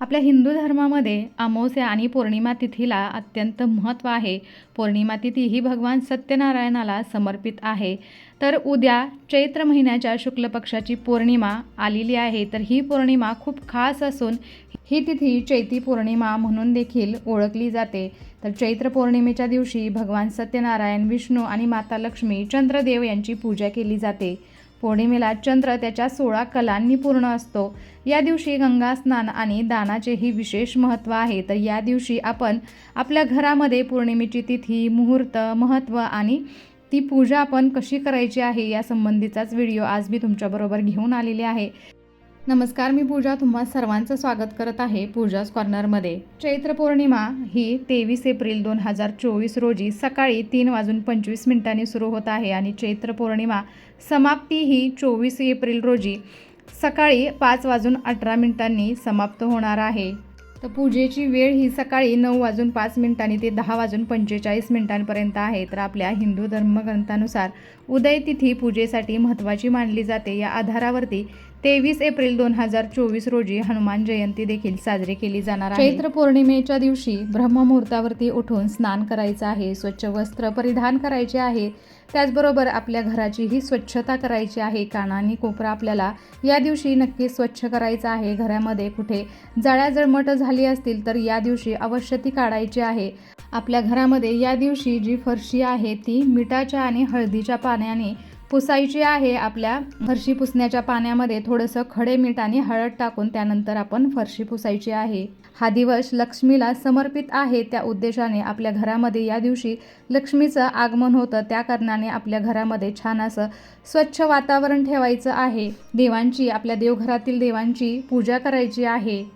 आपल्या हिंदू धर्मामध्ये अमावस्या आणि पौर्णिमा तिथीला अत्यंत महत्त्व आहे. पौर्णिमा तिथी ही भगवान सत्यनारायणाला समर्पित आहे. तर उद्या चैत्र महिन्याच्या शुक्ल पक्षाची पौर्णिमा आलेली आहे. तर ही पौर्णिमा खूप खास असून ही तिथी चैती पौर्णिमा म्हणून देखील ओळखली जाते. तर चैत्र पौर्णिमेच्या दिवशी भगवान सत्यनारायण विष्णू आणि माता लक्ष्मी चंद्रदेव यांची पूजा केली जाते. पौर्णिमेला चंद्र त्याच्या सोळा कलांनी पूर्ण असतो. या दिवशी गंगा स्नान आणि दानाचेही विशेष महत्त्व आहे. तर या दिवशी आपण आपल्या घरामध्ये पौर्णिमेची तिथी मुहूर्त महत्त्व आणि ती पूजा आपण कशी करायची आहे या संबंधीचाच व्हिडिओ आज मी तुमच्याबरोबर घेऊन आलेले आहे. नमस्कार मी पूजा. तुम्हा सर्वांचं स्वागत करत आहे पूजाच कॉर्नरमध्ये. चैत्र पौर्णिमा ही तेवीस एप्रिल दोन हजार चोवीस रोजी सकाळी तीन वाजून पंचवीस मिनिटांनी सुरू होत आहे आणि चैत्र पौर्णिमा समाप्ती ही चोवीस एप्रिल रोजी सकाळी पाच वाजून अठरा मिनिटांनी समाप्त होणार आहे. तर पूजेची वेळ ही सकाळी नऊ वाजून पाच मिनिटांनी ते दहा वाजून पंचेचाळीस मिनिटांपर्यंत आहे. तर आपल्या हिंदू धर्मग्रंथानुसार उदय तिथी पूजेसाठी महत्त्वाची मानली जाते. या आधारावरती तेवीस एप्रिल दोन हजार चोवीस रोजी हनुमान जयंती देखील साजरी केली जाणार आहे. चैत्र पौर्णिमेच्या दिवशी ब्रह्ममुहूर्तावरती उठून स्नान करायचं आहे स्वच्छ वस्त्र परिधान करायचे आहे. त्याचबरोबर आपल्या घराचीही स्वच्छता करायची आहे. कानाने कोपरा आपल्याला या दिवशी नक्की स्वच्छ करायचा आहे. घरामध्ये कुठे जाळ्या जळमट झाली असतील तर या दिवशी अवश्य ती काढायची आहे. आपल्या घरामध्ये या दिवशी जी फरशी आहे ती मिठाच्या आणि हळदीच्या पाण्याने पुसायची आहे आपल्या फरशी पुसण्याच्या पाण्यामध्ये थोडंसं खडे मीठ आणि हळद टाकून त्यानंतर आपण फरशी पुसायची आहे. हा दिवस लक्ष्मीला समर्पित आहे. त्या उद्देशाने आपल्या घरामध्ये या दिवशी लक्ष्मीचं आगमन होतं. त्या कारणाने आपल्या घरामध्ये छान असं स्वच्छ वातावरण ठेवायचं आहे. देवांची आपल्या देवघरातील देवांची पूजा करायची आहे.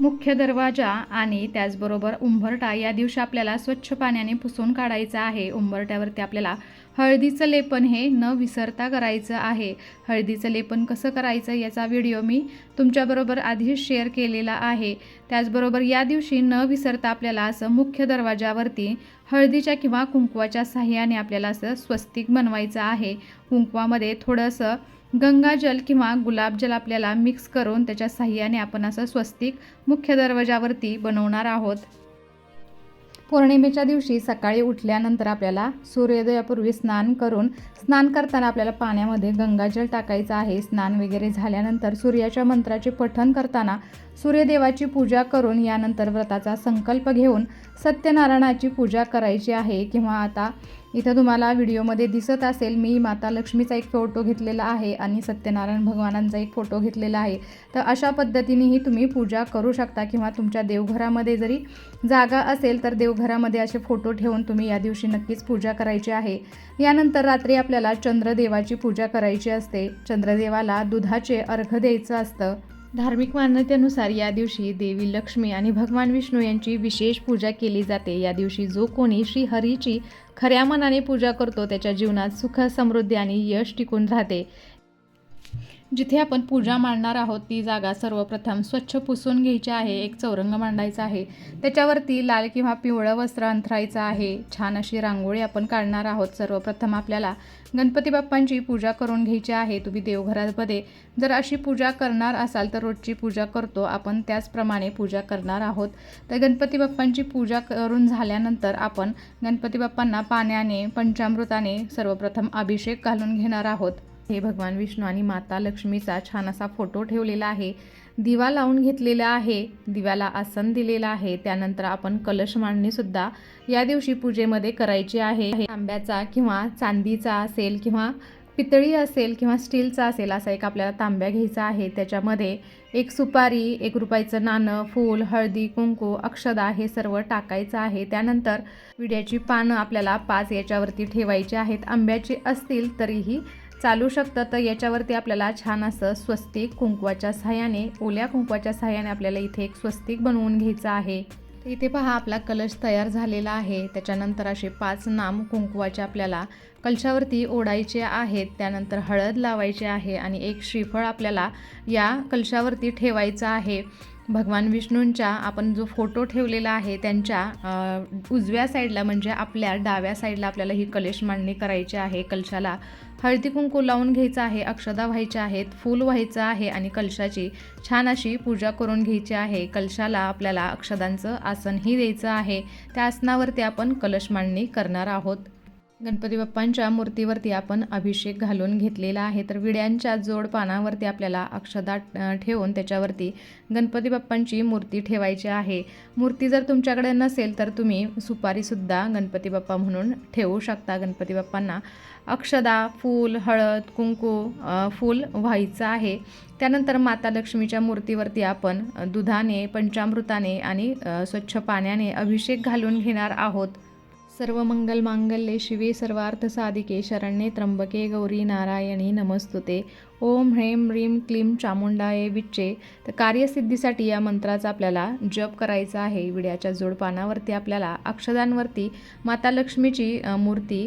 मुख्य दरवाजा आणि त्याचबरोबर उंबरटा या दिवशी आपल्याला स्वच्छ पाण्याने पुसून काढायचा आहे. उंबरट्यावरती आपल्याला हळदीचं लेपन हे न विसरता करायचं आहे. हळदीचं लेपन कसं करायचं याचा व्हिडिओ मी तुमच्याबरोबर आधीच शेअर केलेला आहे. त्याचबरोबर या दिवशी न विसरता आपल्याला असं मुख्य दरवाजावरती हळदीच्या किंवा कुंकवाच्या साह्याने आपल्याला असं स्वस्तिक बनवायचं आहे. कुंकवामध्ये थोडंसं गंगाजल किंवा गुलाबजल आपल्याला मिक्स करून त्याच्या साह्याने आपण असं स्वस्तिक मुख्य दरवाजावरती बनवणार आहोत. पौर्णिमेच्या दिवशी सकाळी उठल्यानंतर आपल्याला सूर्योदयापूर्वी स्नान करून स्नान करताना आपल्याला पाण्यामध्ये गंगाजल टाकायचं आहे. स्नान वगैरे झाल्यानंतर सूर्याच्या मंत्राचे पठण करताना सूर्यदेवाची पूजा करून यानंतर व्रताचा संकल्प घेऊन सत्यनारायणाची पूजा करायची आहे. किंवा आता इथं तुम्हाला व्हिडिओमध्ये दिसत असेल मी माता लक्ष्मीचा एक फोटो घेतलेला आहे आणि सत्यनारायण भगवानांचा एक फोटो घेतलेला आहे. तर अशा पद्धतीनेही तुम्ही पूजा करू शकता किंवा तुमच्या देवघरामध्ये जरी जागा असेल तर देवघरामध्ये असे फोटो ठेवून तुम्ही या दिवशी नक्कीच पूजा करायची आहे. यानंतर रात्री आपल्याला चंद्रदेवाची पूजा करायची असते. चंद्रदेवाला दुधाचे अर्घ द्यायचं असतं. धार्मिक मान्यतेनुसार या दिवशी देवी लक्ष्मी आणि भगवान विष्णू यांची विशेष पूजा केली जाते. या दिवशी जो कोणी श्री हरीची खऱ्या मनाने पूजा करतो त्याच्या जीवनात सुख समृद्धी आणि यश टिकून राहते. जिथे आपण पूजा मांडणार आहोत ती जागा सर्वप्रथम स्वच्छ पुसून घ्यायची आहे एक चौरंग मांडायचा आहे. त्याच्यावरती लाल किंवा पिवळं वस्त्र अंथरायचं आहे. छान अशी रांगोळी आपण काढणार आहोत. सर्वप्रथम आपल्याला गणपती बाप्पांची पूजा करून घ्यायची आहे. तुम्ही देवघरामध्ये जर अशी पूजा करणार असाल तर रोजची पूजा करतो. आपण त्याचप्रमाणे पूजा करणार आहोत. तर गणपती बाप्पांची पूजा करून झाल्यानंतर आपण गणपती बाप्पांना पाण्याने पंचामृताने सर्वप्रथम अभिषेक घालून घेणार आहोत. हे भगवान विष्णू आणि माता लक्ष्मीचा छान असा फोटो ठेवलेला आहे. दिवा लावून घेतलेला आहे. दिव्याला आसन दिलेलं आहे. त्यानंतर आपण कलश मांडणीसुद्धा या दिवशी पूजेमध्ये करायची आहे. तांब्याचा किंवा चांदीचा असेल किंवा पितळी असेल किंवा स्टीलचा असेल असा एक आपल्याला तांब्या घ्यायचा आहे. त्याच्यामध्ये एक सुपारी एक रुपयाचं नाणं फूल हळदी कुंकू अक्षदा हे सर्व टाकायचं आहे. त्यानंतर विड्याची पानं आपल्याला पाच याच्यावरती ठेवायची आहेत. आंब्याची असतील तरीही चालू शकतं तर याच्यावरती आपल्याला छान असं स्वस्तिक कुंकवाच्या सहाय्याने ओल्या कुंकवाच्या सहाय्याने आपल्याला इथे एक स्वस्तिक बनवून घ्यायचं आहे. इथे पहा आपला कलश तयार झालेला आहे. त्याच्यानंतर असे पाच नाम कुंकवाचे आपल्याला कलशावरती ओढायचे आहेत त्यानंतर हळद लावायची आहे आणि एक श्रीफळ आपल्याला या कलशावरती ठेवायचं आहे. भगवान विष्णूंच्या आपण जो फोटो ठेवलेला आहे त्यांच्या उजव्या साईडला म्हणजे आपल्या डाव्या साईडला आपल्याला ही कलश मांडणी करायची आहे. कलशाला हळदी कुंकू लावून घ्यायचं आहे अक्षदा व्हायच्या आहेत फूल व्हायचं आहे आणि कलशाची छान अशी पूजा करून घ्यायची आहे. कलशाला आपल्याला अक्षदांचं आसनही द्यायचं आहे. त्या आसनावरती आपण कलश मांडणी करणार आहोत. गणपती बाप्पांच्या मूर्तीवरती आपण अभिषेक घालून घेतलेला आहे. तर विड्यांच्या जोड पानावरती आपल्याला अक्षदा ठेवून त्याच्यावरती गणपती बाप्पांची मूर्ती ठेवायची आहे. मूर्ती जर तुमच्याकडे नसेल तर तुम्ही सुपारीसुद्धा गणपती बाप्पा म्हणून ठेवू शकता. गणपती बाप्पांना अक्षदा फूल हळद कुंकू फूल व्हायचं आहे. त्यानंतर माता लक्ष्मीच्या मूर्तीवरती आपण दुधाने पंचामृताने आणि स्वच्छ पाण्याने अभिषेक घालून घेणार आहोत. सर्व मंगल मांगल्ये शिवे सर्वार्थ साधिके शरण्ये त्र्यंबके गौरी नारायणी नमस्तुते. ओम ह्रेम ह्रीम क्लीं चामुंडाय विच्चे. तर कार्यसिद्धीसाठी या मंत्राचा आपल्याला जप करायचा आहे. विड्याच्या जोडपानावरती आपल्याला अक्षदांवरती माता लक्ष्मीची मूर्ती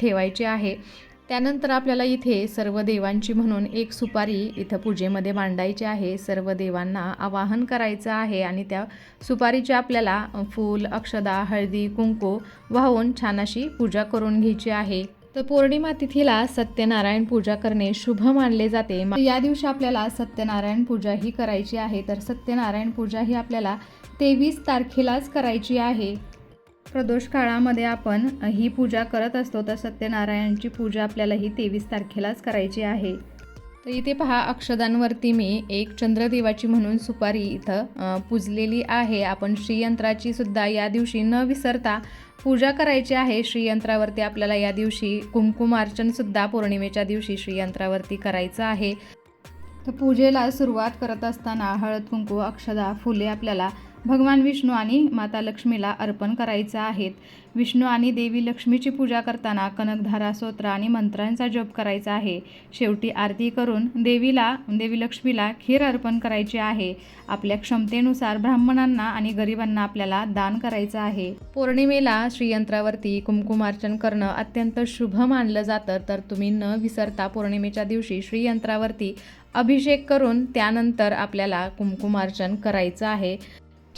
ठेवायची आहे. त्यानंतर आपल्याला इथे सर्व देवांची म्हणून एक सुपारी इथं पूजेमध्ये मांडायची आहे. सर्व देवांना आवाहन करायचं आहे आणि त्या सुपारीची आपल्याला फूल अक्षदा हळदी कुंकू वाहून छान अशी पूजा करून घ्यायची आहे. तर पौर्णिमा तिथीला सत्यनारायण पूजा करणे शुभ मानले जाते. या दिवशी आपल्याला सत्यनारायण पूजा ही करायची आहे. तर सत्यनारायण पूजा ही आपल्याला तेवीस तारखेलाच करायची आहे. प्रदोष काळामध्ये आपण ही पूजा करत असतो तर सत्यनारायणची पूजा आपल्याला ही तेवीस तारखेलाच करायची आहे. तर इथे पहा अक्षदांवरती मी एक चंद्रदेवाची म्हणून सुपारी इथं पूजलेली आहे. आपण श्रीयंत्राची सुद्धा या दिवशी न विसरता पूजा करायची आहे. श्रीयंत्रावरती आपल्याला या दिवशी कुंकुमार्चन सुद्धा पौर्णिमेच्या दिवशी श्रीयंत्रावरती करायचं आहे. तर पूजेला सुरुवात करत असताना हळद कुंकू अक्षदा फुले आपल्याला भगवान विष्णू आणि माता लक्ष्मीला अर्पण करायचं आहेत. विष्णू आणि देवी लक्ष्मीची पूजा करताना कनकधारा स्तोत्र आणि मंत्रांचा जप करायचा आहे. शेवटी आरती करून देवीला देवी लक्ष्मीला खीर अर्पण करायची आहे. आपल्या क्षमतेनुसार ब्राह्मणांना आणि गरिबांना आपल्याला दान करायचं आहे. पौर्णिमेला श्रीयंत्रावरती कुंकुमार्चन करणं अत्यंत शुभ मानलं जातं. तर तुम्ही न विसरता पौर्णिमेच्या दिवशी श्रीयंत्रावरती अभिषेक करून त्यानंतर आपल्याला कुमकुमार्चन करायचं आहे.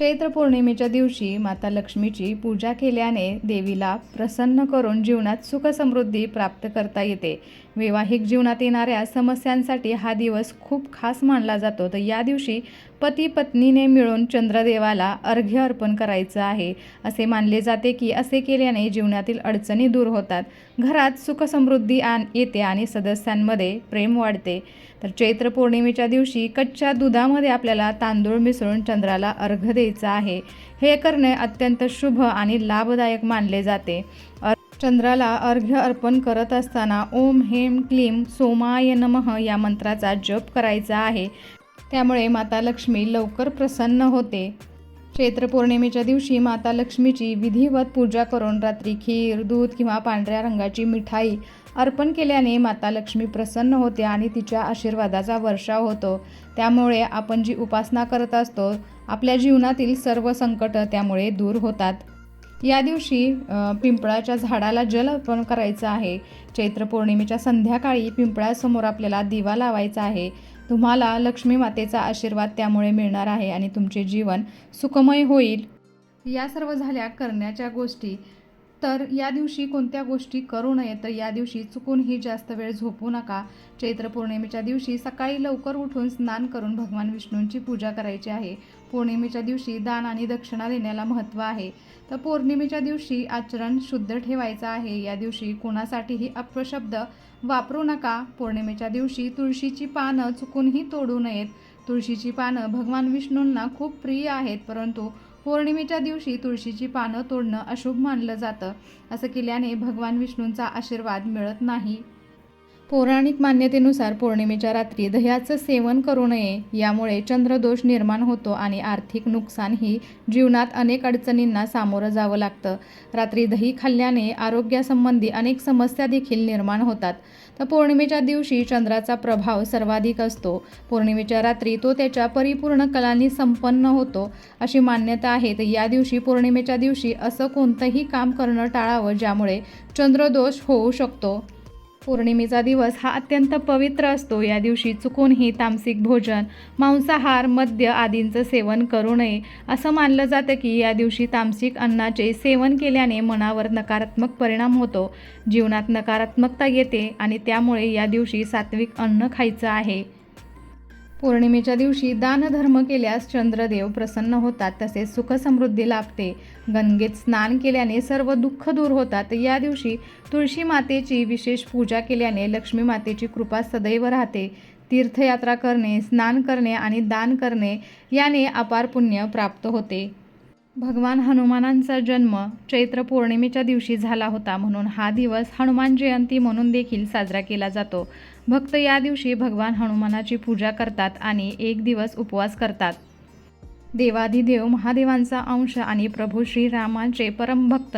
चैत्र पौर्णिमेच्या दिवशी माता लक्ष्मीची पूजा केल्याने देवीला प्रसन्न करून जीवनात सुख समृद्धी प्राप्त करता येते. वैवाहिक जीवनात येणाऱ्या समस्यांसाठी हा दिवस खूप खास मानला जातो. तर या दिवशी पती पत्नीने मिळून चंद्रदेवाला अर्घ्य अर्पण करायचं आहे. असे मानले जाते की असे केल्याने जीवनातील अडचणी दूर होतात. घरात सुखसमृद्धी आण येते आणि सदस्यांमध्ये प्रेम वाढते. तर चैत्र पौर्णिमेच्या दिवशी कच्च्या दुधामध्ये आपल्याला तांदूळ मिसळून चंद्राला अर्घ द्यायचा आहे. हे करणे अत्यंत शुभ आणि लाभदायक मानले जाते. अ- चंद्राला अर्घ्य अर्पण करत असताना ओम हेम क्लीम सोमाय नमः या मंत्राचा जप करायचा आहे. त्यामुळे माता लक्ष्मी लवकर प्रसन्न होते. चैत्र पौर्णिमेच्या दिवशी माता लक्ष्मीची विधिवत पूजा करून रात्री खीर दूध किंवा पांढऱ्या रंगाची मिठाई अर्पण केल्याने माता लक्ष्मी प्रसन्न होते आणि तिच्या आशीर्वादाचा वर्षाव होतो. त्यामुळे आपण जी उपासना करत असतो आपल्या जीवनातील सर्व संकट त्यामुळे दूर होतात. या दिवशी पिंपळाच्या झाडाला जल अर्पण करायचं आहे. चैत्र पौर्णिमेच्या संध्याकाळी पिंपळासमोर आपल्याला दिवा लावायचा आहे. तुम्हाला लक्ष्मी मातेचा आशीर्वाद त्यामुळे मिळणार आहे आणि तुमचे जीवन सुखमय होईल. या सर्व झाल्या करण्याच्या गोष्टी तर या दिवशी कोणत्या गोष्टी करू नये तर या दिवशी चुकूनही जास्त वेळ झोपू नका. चैत्र पौर्णिमेच्या दिवशी सकाळी लवकर उठून स्नान करून भगवान विष्णूंची पूजा करायची आहे. पौर्णिमेच्या दिवशी दान आणि दक्षिणा देण्याला महत्त्व आहे. तर पौर्णिमेच्या दिवशी आचरण शुद्ध ठेवायचं आहे. या दिवशी कोणासाठीही अपशब्द वापरू नका. पौर्णिमेच्या दिवशी तुळशीची पानं चुकूनही तोडू नयेत. तुळशीची पानं भगवान विष्णूंना खूप प्रिय आहेत परंतु पौर्णिमेच्या दिवशी तुळशीची पानं तोडणं अशुभ मानलं जातं असं केल्याने भगवान विष्णूंचा आशीर्वाद मिळत नाही. पौराणिक मान्यतेनुसार पौर्णिमेच्या रात्री दह्याचं सेवन करू नये यामुळे चंद्रदोष निर्माण होतो आणि आर्थिक नुकसानही जीवनात अनेक अडचणींना सामोरं जावं लागतं. रात्री दही खाल्ल्याने आरोग्यासंबंधी अनेक समस्या देखील निर्माण होतात. तर पौर्णिमेच्या दिवशी चंद्राचा प्रभाव सर्वाधिक असतो. पौर्णिमेच्या रात्री तो त्याच्या परिपूर्ण कलांनी संपन्न होतो. अशी मान्यता आहे. तर या दिवशी पौर्णिमेच्या दिवशी असं कोणतंही काम करणं टाळावं ज्यामुळे चंद्रदोष होऊ शकतो. पौर्णिमेचा दिवस हा अत्यंत पवित्र असतो. या दिवशी चुकूनही तामसिक भोजन मांसाहार मद्य आदींचं सेवन करू नये. असं मानलं जातं की या दिवशी तामसिक अन्नाचे सेवन केल्याने मनावर नकारात्मक परिणाम होतो. जीवनात नकारात्मकता येते आणि त्यामुळे या दिवशी सात्विक अन्न खायचं आहे. पौर्णिमेच्या दिवशी दानधर्म केल्यास चंद्रदेव प्रसन्न होतात तसेच सुखसमृद्धी लाभते. गंगेत स्नान केल्याने सर्व दुःख दूर होतात. या दिवशी तुळशी मातेची विशेष पूजा केल्याने लक्ष्मी मातेची कृपा सदैव राहते. तीर्थयात्रा करणे स्नान करणे आणि दान करणे याने अपार पुण्य प्राप्त होते. भगवान हनुमानांचा जन्म चैत्र पौर्णिमेच्या दिवशी झाला होता म्हणून हा दिवस हनुमान जयंती म्हणून देखील साजरा केला जातो. भक्त या दिवशी भगवान हनुमानाची पूजा करतात आणि एक दिवस उपवास करतात. देवाधिदेव महादेवांचा अंश आणि प्रभू श्रीरामांचे परमभक्त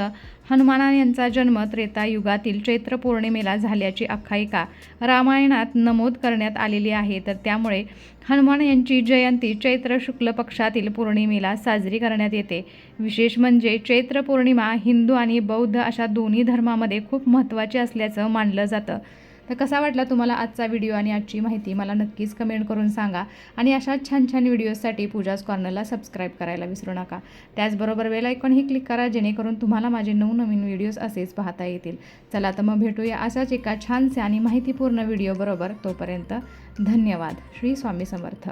हनुमाना यांचा जन्म त्रेता युगातील चैत्र पौर्णिमेला झाल्याची आख्यायिका रामायणात नमूद करण्यात आलेली आहे. तर त्यामुळे हनुमान यांची जयंती चैत्र शुक्ल पक्षातील पौर्णिमेला साजरी करण्यात येते. विशेष म्हणजे चैत्र पौर्णिमा हिंदू आणि बौद्ध अशा दोन्ही धर्मामध्ये खूप महत्त्वाची असल्याचं मानलं जातं. तर कसा वाटला तुम्हाला आजचा व्हिडिओ आणि आजची माहिती? मला नक्कीच कमेंट करून सांगा. आणि अशा छान छान व्हिडिओजसाठी पूजाज कॉर्नरला सबस्क्राईब करायला विसरू नका. त्याचबरोबर बेल आयकॉनही क्लिक करा जेणेकरून तुम्हाला माझे नवनवीन व्हिडिओज असेच पाहता येतील. चला तर मग भेटूया अशाच एका छानसे आणि माहितीपूर्ण व्हिडिओबरोबर तोपर्यंत धन्यवाद. श्री स्वामी समर्थ.